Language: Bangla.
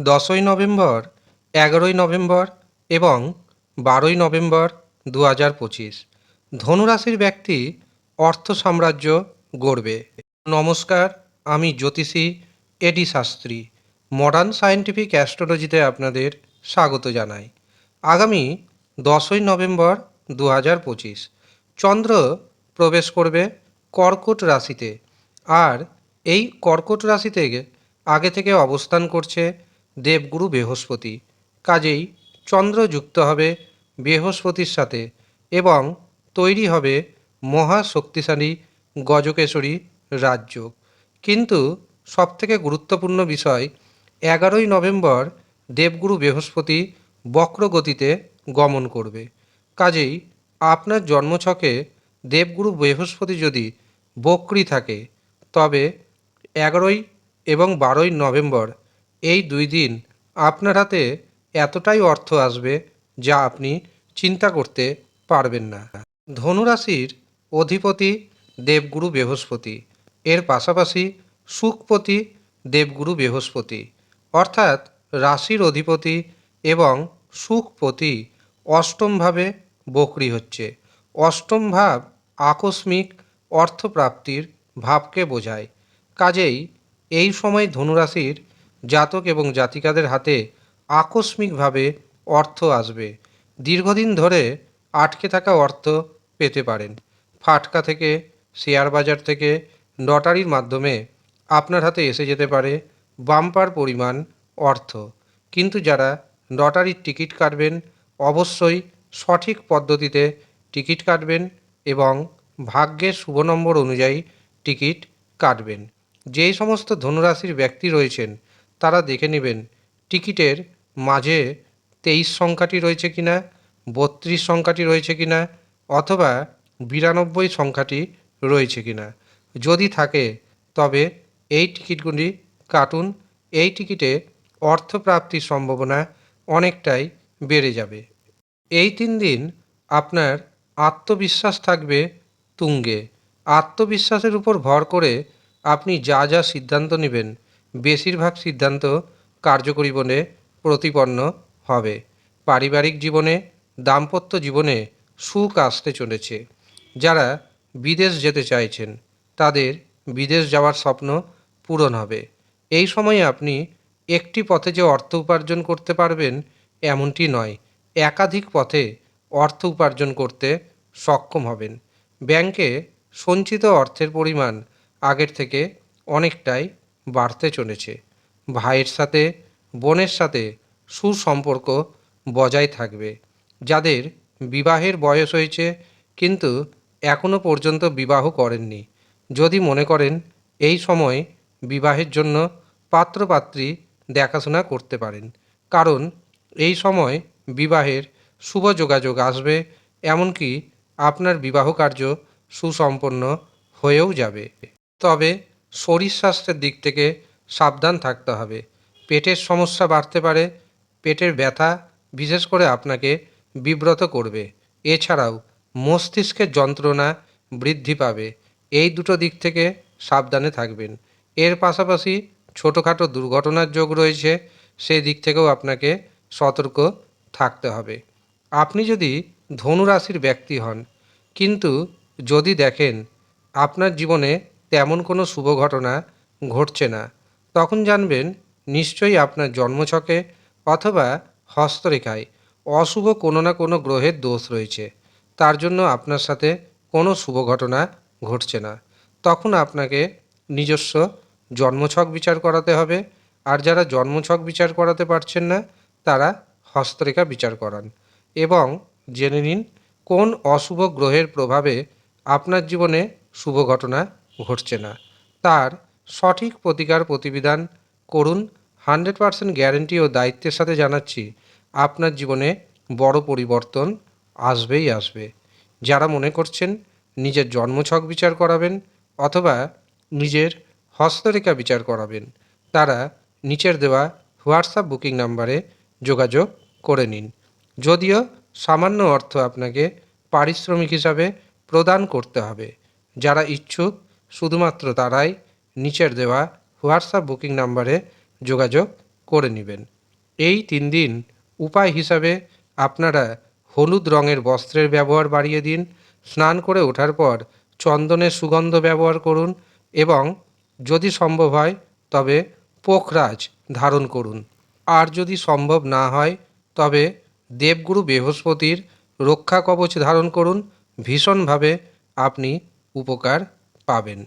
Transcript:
দশই নভেম্বর, এগারোই নভেম্বর এবং বারোই নভেম্বর দু হাজার পঁচিশ। ধনুরাশির ব্যক্তি অর্থ সাম্রাজ্য গড়বে। নমস্কার, আমি জ্যোতিষী এডি শাস্ত্রী। মডার্ন সায়েন্টিফিক অ্যাস্ট্রোলজিতে আপনাদের স্বাগত জানাই। আগামী দশই নভেম্বর দু হাজার পঁচিশ, চন্দ্র প্রবেশ করবে কর্কট রাশিতে। আর এই কর্কট রাশিতে আগে থেকে অবস্থান করছে দেবগুরু বৃহস্পতি। কাজেই চন্দ্র যুক্ত হবে বৃহস্পতির সাথে এবং তৈরি হবে মহা শক্তিশালী গজকেশরী রাজ্য কিন্তু সবথেকে গুরুত্বপূর্ণ বিষয়, এগারোই নভেম্বর দেবগুরু বৃহস্পতি বক্রগতিতে গমন করবে। কাজেই আপনার জন্মছকে দেবগুরু বৃহস্পতি যদি বক্রি থাকে, তবে এগারোই এবং বারোই নভেম্বর এই দুই দিন আপনার হাতে এতটাই অর্থ আসবে যা আপনি চিন্তা করতে পারবেন না। ধনুরাশির অধিপতি দেবগুরু বৃহস্পতি, এর পাশাপাশি সুখপতি দেবগুরু বৃহস্পতি, অর্থাৎ রাশির অধিপতি এবং সুখপতি অষ্টমভাবে বকরি হচ্ছে। অষ্টম ভাব আকস্মিক অর্থপ্রাপ্তির ভাবকে বোঝায়। কাজেই এই সময় ধনুরাশির জাতক এবং জাতিকাদের হাতে আকস্মিকভাবে অর্থ আসবে। দীর্ঘদিন ধরে আটকে থাকা অর্থ পেতে পারেন। ফাটকা থেকে, শেয়ার বাজার থেকে, লটারির মাধ্যমে আপনার হাতে এসে যেতে পারে বাম্পার পরিমাণ অর্থ। কিন্তু যারা লটারির টিকিট কাটবেন, অবশ্যই সঠিক পদ্ধতিতে টিকিট কাটবেন এবং ভাগ্যের শুভ নম্বর অনুযায়ী টিকিট কাটবেন। যেই সমস্ত ধনুরাশির ব্যক্তি রয়েছেন তারা দেখে নেবেন। টিকিটের মাঝে তেইশ সংখ্যাটি রয়েছে কিনা, বত্রিশ সংখ্যাটি রয়েছে কি না অথবা বিরানব্বই সংখ্যাটি রয়েছে কি না যদি থাকে, তবে এই টিকিটগুলি কাটুন। এই টিকিটে অর্থপ্রাপ্তির সম্ভাবনা অনেকটাই বেড়ে যাবে। এই তিন দিন আপনার আত্মবিশ্বাস থাকবে তুঙ্গে। আত্মবিশ্বাসের উপর ভর করে আপনি যা যা সিদ্ধান্ত নেবেন বেশিরভাগ সিদ্ধান্ত কার্যকরী বলে প্রতিপন্ন হবে। পারিবারিক জীবনে, দাম্পত্য জীবনে সুখ আসতে চলেছে। যারা বিদেশ যেতে চাইছেন, তাদের বিদেশ যাওয়ার স্বপ্ন পূরণ হবে। এই সময়ে আপনি একটি পথে যে অর্থ উপার্জন করতে পারবেন, এমনটি নয়। একাধিক পথে অর্থ উপার্জন করতে সক্ষম হবেন। ব্যাংকে সঞ্চিত অর্থের পরিমাণ আগের থেকে অনেকটাই বাড়তে চলেছে। ভাইয়ের সাথে, বোনের সাথে সুসম্পর্ক বজায় থাকবে। যাদের বিবাহের বয়স হয়েছে কিন্তু এখনও পর্যন্ত বিবাহ করেননি। যদি মনে করেন, এই সময় বিবাহের জন্য পাত্রপাত্রী দেখাশোনা করতে পারেন। কারণ এই সময় বিবাহের শুভ যোগাযোগ আসবে, এমনকি আপনার বিবাহ কার্য সুসম্পন্ন হয়েও যাবে। তবে শরীর স্বাস্থ্যের দিক থেকে সাবধান থাকতে হবে। পেটের সমস্যা বাড়তে পারে, পেটের ব্যথা বিশেষ করে আপনাকে বিব্রত করবে। এছাড়াও মস্তিষ্কের যন্ত্রণা বৃদ্ধি পাবে। এই দুটো দিক থেকে সাবধানে থাকবেন। এর পাশাপাশি ছোটোখাটো দুর্ঘটনার যোগ রয়েছে, সেই দিক থেকেও আপনাকে সতর্ক থাকতে হবে। আপনি যদি ধনুরাশির ব্যক্তি হন, কিন্তু যদি দেখেন আপনার জীবনে তেমন কোনো শুভ ঘটনা ঘটছে না। তখন জানবেন, নিশ্চয়ই আপনার জন্মছকে অথবা হস্তরেখায় অশুভ কোনো না কোনো গ্রহের দোষ রয়েছে। তার জন্য আপনার সাথে কোনো শুভ ঘটনা ঘটছে না। তখন আপনাকে নিজস্ব জন্মছক বিচার করাতে হবে। আর যারা জন্মছক বিচার করাতে পারছেন না, তারা হস্তরেখা বিচার করান। এবং জেনে নিন, কোন অশুভ গ্রহের প্রভাবে আপনার জীবনে শুভ ঘটনা ঘটছে না। তার সঠিক প্রতিকার প্রতিবিধান করুন, হান্ড্রেড পারসেন্ট গ্যারেন্টি ও দায়িত্বের সাথে জানাচ্ছি, আপনার জীবনে বড় পরিবর্তন আসবেই আসবে। যারা মনে করছেন নিজের জন্মছক বিচার করাবেন অথবা নিজের হস্তরেখা বিচার করাবেন, তারা নিচের দেওয়া হোয়াটসঅ্যাপ বুকিং নাম্বারে যোগাযোগ করে নিন। যদিও সামান্য অর্থ আপনাকে পারিশ্রমিক হিসাবে প্রদান করতে হবে। যারা ইচ্ছুক শুধুমাত্র তারাই নিচের দেওয়া হোয়াটসঅ্যাপ বুকিং নাম্বারে যোগাযোগ করে নেবেন। এই তিন দিন উপায় হিসাবে আপনারা হলুদ রঙের বস্ত্রের ব্যবহার বাড়িয়ে দিন, স্নান করে ওঠার পর চন্দনের সুগন্ধ ব্যবহার করুন এবং যদি সম্ভব হয় তবে পোখরাজ ধারণ করুন। আর যদি সম্ভব না হয় তবে দেবগুরু বৃহস্পতির রক্ষা কবচ ধারণ করুন। ভীষণভাবে আপনি উপকার পাবেন।